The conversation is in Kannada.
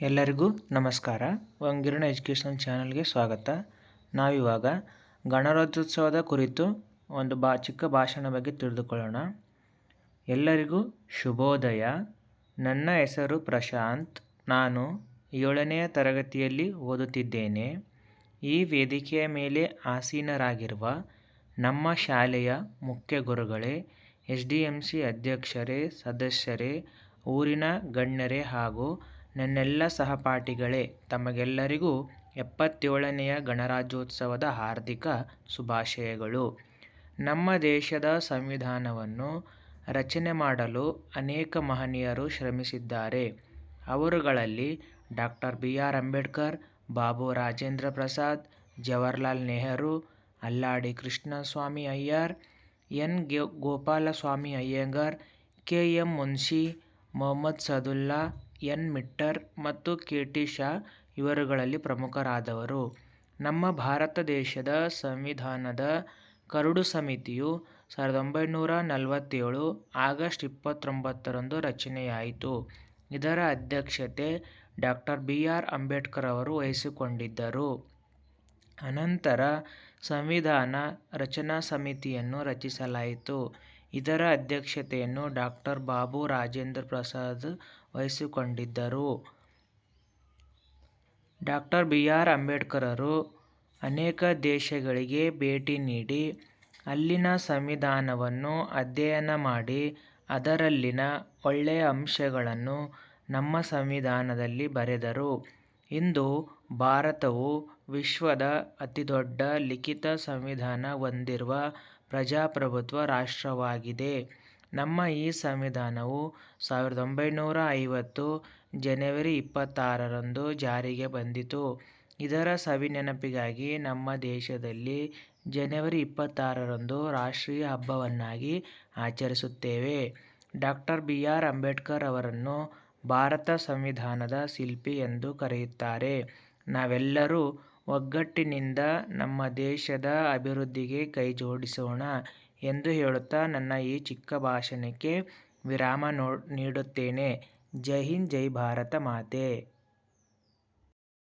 ಎಲ್ಲರಿಗೂ ನಮಸ್ಕಾರ. ವಂಗಿರಣ ಎಜುಕೇಷನ್ ಚಾನಲ್ಗೆ ಸ್ವಾಗತ. ನಾವಿವಾಗ ಗಣರಾಜ್ಯೋತ್ಸವದ ಕುರಿತು ಒಂದು ಬಾ, ಚಿಕ್ಕ ಭಾಷಣ ಬಗ್ಗೆ ತಿಳಿದುಕೊಳ್ಳೋಣ. ಎಲ್ಲರಿಗೂ ಶುಭೋದಯ. ನನ್ನ ಹೆಸರು ಪ್ರಶಾಂತ್. ನಾನು ಏಳನೆಯ ತರಗತಿಯಲ್ಲಿ ಓದುತ್ತಿದ್ದೇನೆ. ಈ ವೇದಿಕೆಯ ಮೇಲೆ ಆಸೀನರಾಗಿರುವ ನಮ್ಮ ಶಾಲೆಯ ಮುಖ್ಯ ಗುರುಗಳೇ, ಎಚ್ ಡಿ ಎಂ ಸಿ ಅಧ್ಯಕ್ಷರೇ, ಸದಸ್ಯರೇ, ಊರಿನ ಗಣ್ಯರೇ ಹಾಗೂ ನನ್ನೆಲ್ಲ ಸಹಪಾಠಿಗಳೇ, ತಮಗೆಲ್ಲರಿಗೂ ಎಪ್ಪತ್ತೇಳನೆಯ ಗಣರಾಜ್ಯೋತ್ಸವದ ಹಾರ್ದಿಕ ಶುಭಾಶಯಗಳು. ನಮ್ಮ ದೇಶದ ಸಂವಿಧಾನವನ್ನು ರಚನೆ ಮಾಡಲು ಅನೇಕ ಮಹನೀಯರು ಶ್ರಮಿಸಿದ್ದಾರೆ. ಅವರುಗಳಲ್ಲಿ doctor B R Ambedkar, Babu Rajendra Prasad, Jawaharlal Nehru, Alladi Krishnaswamy Iyer, N. Gopalaswami Ayyangar, K. M. Munshi Mohammed Saadulla N. Mitter ಮತ್ತು ಕೆ. ಟಿ. ಶಾ ಇವರುಗಳಲ್ಲಿ ಪ್ರಮುಖರಾದವರು. ನಮ್ಮ ಭಾರತ ದೇಶದ ಸಂವಿಧಾನದ ಕರಡು ಸಮಿತಿಯು ಸಾವಿರದ ಒಂಬೈನೂರ ನಲವತ್ತೇಳು ಆಗಸ್ಟ್ ಇಪ್ಪತ್ತೊಂಬತ್ತರಂದು ರಚನೆಯಾಯಿತು. ಇದರ ಅಧ್ಯಕ್ಷತೆ ಡಾಕ್ಟರ್ ಬಿ. ಆರ್. ಅಂಬೇಡ್ಕರ್ ಅವರು ವಹಿಸಿಕೊಂಡಿದ್ದರು. ಅನಂತರ ಸಂವಿಧಾನ ರಚನಾ ಸಮಿತಿಯನ್ನು ರಚಿಸಲಾಯಿತು. ಇದರ ಅಧ್ಯಕ್ಷತೆಯನ್ನು ಡಾಕ್ಟರ್ ಬಾಬು ರಾಜೇಂದ್ರ ಪ್ರಸಾದ್ ವಹಿಸಿಕೊಂಡಿದ್ದರು. ಡಾಕ್ಟರ್ ಬಿ ಆರ್ ಅಂಬೇಡ್ಕರರು ಅನೇಕ ದೇಶಗಳಿಗೆ ಭೇಟಿ ನೀಡಿ ಅಲ್ಲಿನ ಸಂವಿಧಾನವನ್ನು ಅಧ್ಯಯನ ಮಾಡಿ ಅದರಲ್ಲಿನ ಒಳ್ಳೆಯ ಅಂಶಗಳನ್ನು ನಮ್ಮ ಸಂವಿಧಾನದಲ್ಲಿ ಬರೆದರು. ಇಂದು ಭಾರತವು ವಿಶ್ವದ ಅತಿದೊಡ್ಡ ಲಿಖಿತ ಸಂವಿಧಾನ ಹೊಂದಿರುವ ಪ್ರಜಾಪ್ರಭುತ್ವ ರಾಷ್ಟ್ರವಾಗಿದೆ. ನಮ್ಮ ಈ ಸಂವಿಧಾನವು ಸಾವಿರದ ಒಂಬೈನೂರ ಐವತ್ತು ಜನವರಿ ಇಪ್ಪತ್ತಾರರಂದು ಜಾರಿಗೆ ಬಂದಿತು. ಇದರ ಸವಿನೆನಪಿಗಾಗಿ ನಮ್ಮ ದೇಶದಲ್ಲಿ ಜನವರಿ ಇಪ್ಪತ್ತಾರರಂದು ರಾಷ್ಟ್ರೀಯ ಹಬ್ಬವನ್ನಾಗಿ ಆಚರಿಸುತ್ತೇವೆ. ಡಾಕ್ಟರ್ ಬಿ ಆರ್ ಅಂಬೇಡ್ಕರ್ ಅವರನ್ನು ಭಾರತ ಸಂವಿಧಾನದ ಶಿಲ್ಪಿ ಎಂದು ಕರೆಯುತ್ತಾರೆ. ನಾವೆಲ್ಲರೂ ಒಗ್ಗಟ್ಟಿನಿಂದ ನಮ್ಮ ದೇಶದ ಅಭಿವೃದ್ಧಿಗೆ ಕೈಜೋಡಿಸೋಣ ಎಂದು ಹೇಳುತ್ತಾ ನನ್ನ ಈ ಚಿಕ್ಕ ಭಾಷಣಕ್ಕೆ ವಿರಾಮ ನೋ, ನೀಡುತ್ತೇನೆ. ಜೈ ಹಿಂದ್, ಜೈ ಭಾರತ ಮಾತೆ.